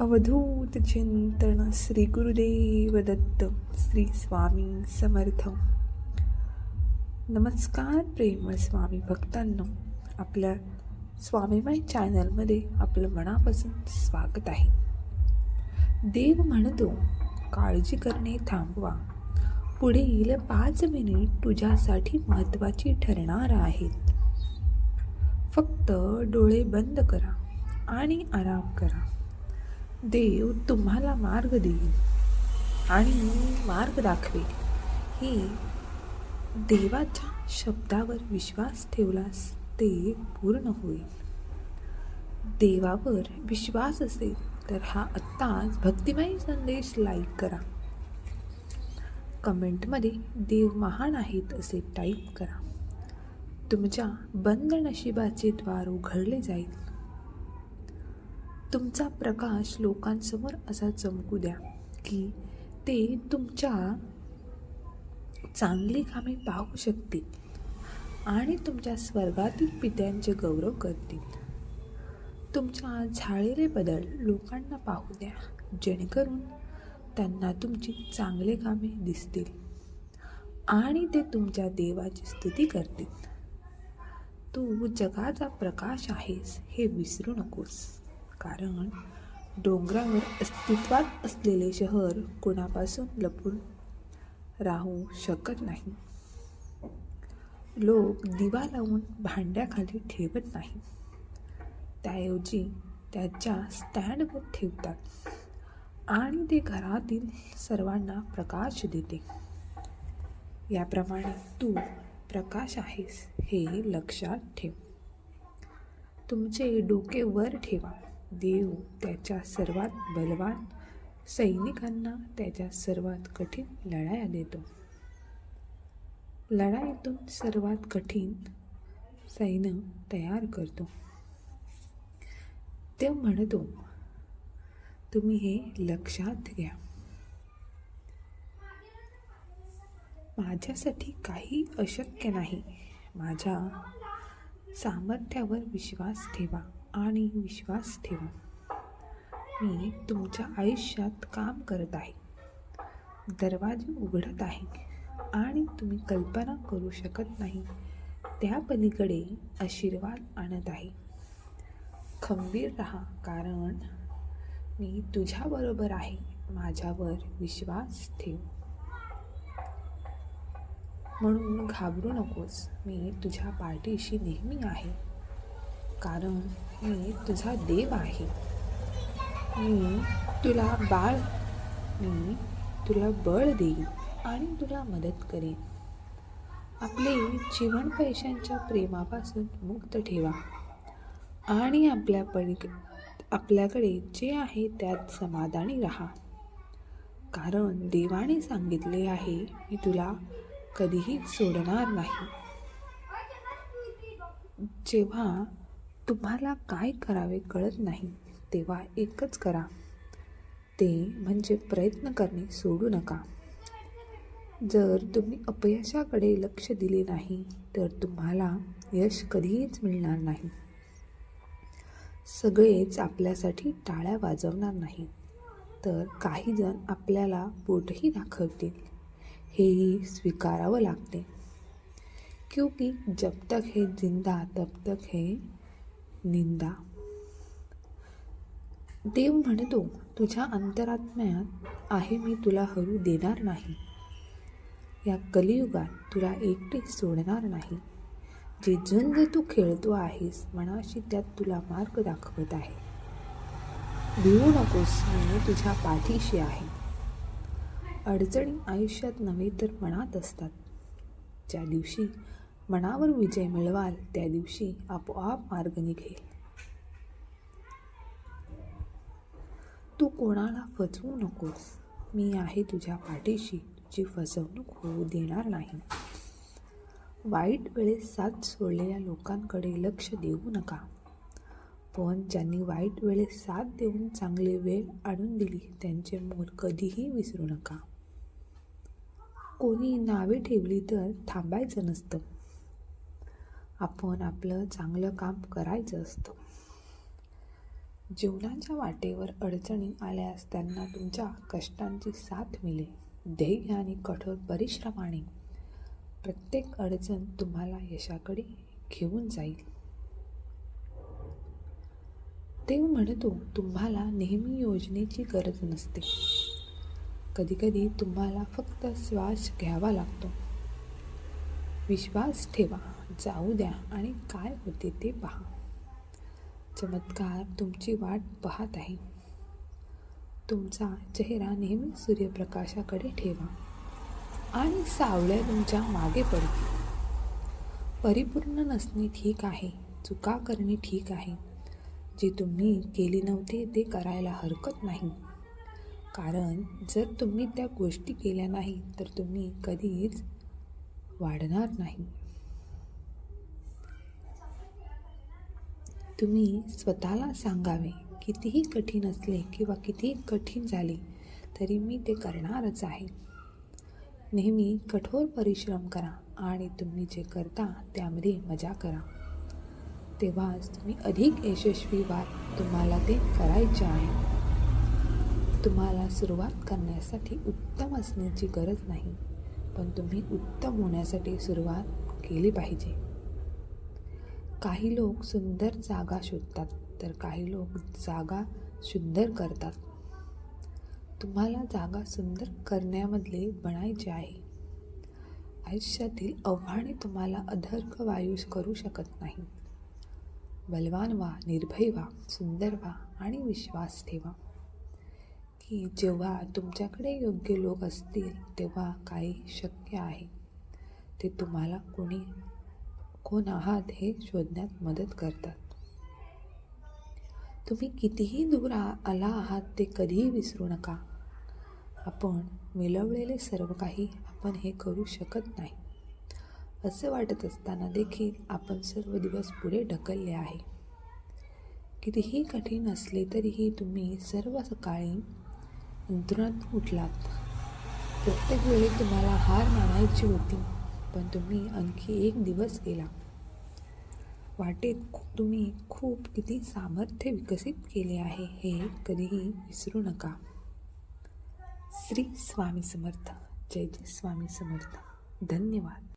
अवधूत चिंतन श्री गुरुदेव दत्त श्री स्वामी समर्थ. नमस्कार प्रेमळ स्वामी भक्तांनो. आपल्या स्वामीमाई चॅनलमध्ये आपलं मनापासून स्वागत आहे. देव म्हणतो काळजी करणे थांबवा. पुढील पाच मिनिट तुझ्यासाठी महत्त्वाची ठरणार आहेत. फक्त डोळे बंद करा आणि आराम करा. देव तुम्हाला मार्ग देईल आणि मार्ग दाखवेल. ही देवाच्या शब्दावर विश्वास ठेवलास ते पूर्ण होईल. देवावर विश्वास असेल तर हा आत्ताच भक्तिमय संदेश लाईक करा. कमेंटमध्ये देव महान आहेत असे टाईप करा. तुमच्या बंद नशिबाचे द्वार उघडले जाईल. तुमचा प्रकाश लोकांसमोर असा चमकू द्या की ते तुमच्या चांगली कामे पाहू शकतील आणि तुमच्या स्वर्गातील पित्यांचे गौरव करतील. तुमच्या झालेले बदल लोकांना पाहू द्या जेणेकरून त्यांना तुमची चांगले कामे दिसतील आणि ते तुमच्या देवाची स्तुती करतील. तू जगाचा प्रकाश आहेस हे विसरू नकोस. कारण डोंगरावर अस्तित्वात असलेले शहर कुणापासून लपून राहू शकत नाही. लोक दिवा लावून भांड्याखाली ठेवत नाही. त्याऐवजी त्याच्या स्टँडवर ठेवतात आणि ते घरातील सर्वांना प्रकाश देते. याप्रमाणे तू प्रकाश आहेस हे लक्षात ठेव. तुमचे डोके वर ठेवा. देव त्याच्या सर्वात बलवान सैनिकांना त्याच्या सर्वात कठीण लढाया देतो. लढाईतून सर्वात कठीण सैन्य तयार करतो. ते म्हणतो तुम्ही हे लक्षात घ्या. माझ्यासाठी काही अशक्य नाही. माझ्या सामर्थ्यावर विश्वास ठेवा. आणि विश्वास ठेवा. मी तुमच्या आयुष्यात काम करत आहे. दरवाजे उघडत आहे आणि तुम्ही कल्पना करू शकत नाही. त्या पलीकडे आशीर्वाद आणत आहे. खंबीर राहा कारण मी तुझ्याबरोबर आहे. माझ्यावर विश्वास ठेव. म्हणून घाबरू नकोस. मी तुझ्या पाठीशी नेहमी आहे. कारण मी तुझा देव आहे. मी तुला बाळ मी तुला बळ देईन आणि तुला मदत करेन. आपले जीवन पैशांच्या प्रेमापासून मुक्त ठेवा. आणि आपल्या पलीक आपल्याकडे जे आहे त्यात समाधानी राहा. कारण देवाने सांगितले आहे मी तुला कधीही सोडणार नाही. जेव्हा तुम्हाला काय करावे कळत नाही तेव्हा एकच करा. ते म्हणजे प्रयत्न करणे सोडू नका. जर तुम्ही अपयशाकडे लक्ष दिले नाही तर तुम्हाला यश कधीच मिळणार नाही. सगळेच आपल्यासाठी टाळ्या वाजवणार नाही. तर काही जण आपल्याला बोटही दाखवतील. हेही स्वीकारावं लागते. क्योंकि जब तक है जिंदा तब तक है निंदा. देव म्हणतो तुझ्या अंतरात्म्यात आहे मी तुला हरू देणार नाही. या कलियुगात तुला एकटे सोडणार नाही. जे जंग तू खेळतो आहेस मनाशी त्यात तुला मार्ग दाखवत आहे. भिवू नकोस मी तुझ्या पाठीशी आहे. अडचणी आयुष्यात नव्हे तर मनात असतात. ज्या दिवशी मनावर विजय मिळवाल त्या दिवशी आपोआप मार्ग निघेल. तू कोणाला फसवू नकोस. मी आहे तुझ्या पाठीशी. तुझी फसवणूक होऊ देणार नाही. वाईट वेळेस साथ सोडलेल्या लोकांकडे लक्ष देऊ नका. पण ज्यांनी वाईट वेळेस साथ देऊन चांगली वेळ आणून दिली त्यांचे मोल कधीही विसरू नका. कोणी नावे ठेवली तर थांबायचं नसतं. आपण आपलं चांगलं काम करायचं असतं. जीवनाच्या वाटेवर अडचणी आल्यास त्यांना तुमच्या कष्टांची साथ मिळेल ध्येय आणि कठोर परिश्रमाने प्रत्येक अडचण तुम्हाला यशाकडे घेऊन जाईल. देव म्हणतो तुम्हाला नेहमी योजनेची गरज नसते. कधीकधी तुम्हाला फक्त श्वास घ्यावा लागतो. विश्वास ठेवा जाऊ द्या आणि काय होते ते पहा. चमत्कार तुमची वाट पाहत आहे. तुमचा चेहरा नेहमी सूर्यप्रकाशाकडे ठेवा आणि सावळ्या तुमच्या मागे पडतील परिपूर्ण नसणे ठीक आहे चुका करणे ठीक आहे. जे तुम्ही केली नव्हते ते करायला हरकत नाही. कारण जर तुम्ही त्या गोष्टी केल्या नाही तर तुम्ही कधीच वाढणार नाही. तुम्ही स्वतःला सांगावे कितीही कठीण असले किंवा कितीही कठीण झाले तरी मी ते करणारच आहे. नेहमी कठोर परिश्रम करा आणि तुम्ही जे करता त्यामध्ये मजा करा. तेव्हाच तुम्ही अधिक यशस्वी व्हाल. तुम्हाला ते करायचे आहे. तुम्हाला सुरुवात करण्यासाठी उत्तम असण्याची गरज नाही. पण तुम्ही उत्तम होण्यासाठी सुरुवात केली पाहिजे. काही लोक सुंदर जागा शोधतात तर काही लोक जागा सुंदर करतात. तुम्हाला जागा सुंदर करण्यामधले बनायचे आहे. आयुष्यातील आव्हाने तुम्हाला अधर्क वायूस करू शकत नाही बलवान व्हा निर्भय व्हा सुंदर व्हा आणि विश्वास ठेवा. की जेव्हा तुमच्याकडे योग्य लोक असतील तेव्हा काही शक्य आहे. ते तुम्हाला कोणी कोण आहात हे शोधण्यात मदत करतात. तुम्ही कितीही दूर आला आहात ते कधीही विसरू नका. आपण मिळवलेले सर्व काही आपण हे करू शकत नाही. असं वाटत असताना देखील आपण सर्व दिवस पुढे ढकलले आहे. कितीही कठीण असले तरीही तुम्ही सर्व सकाळी अंतरात उठलात प्रत्येक वेळी तुम्हाला हार मानायची होती पण तुम्ही आणखी एक दिवस गेला. वाटेत तुम्ही खूप किती सामर्थ्य विकसित केले आहे हे कधीही विसरू नका. श्री स्वामी समर्थ. जय जय स्वामी समर्थ. धन्यवाद.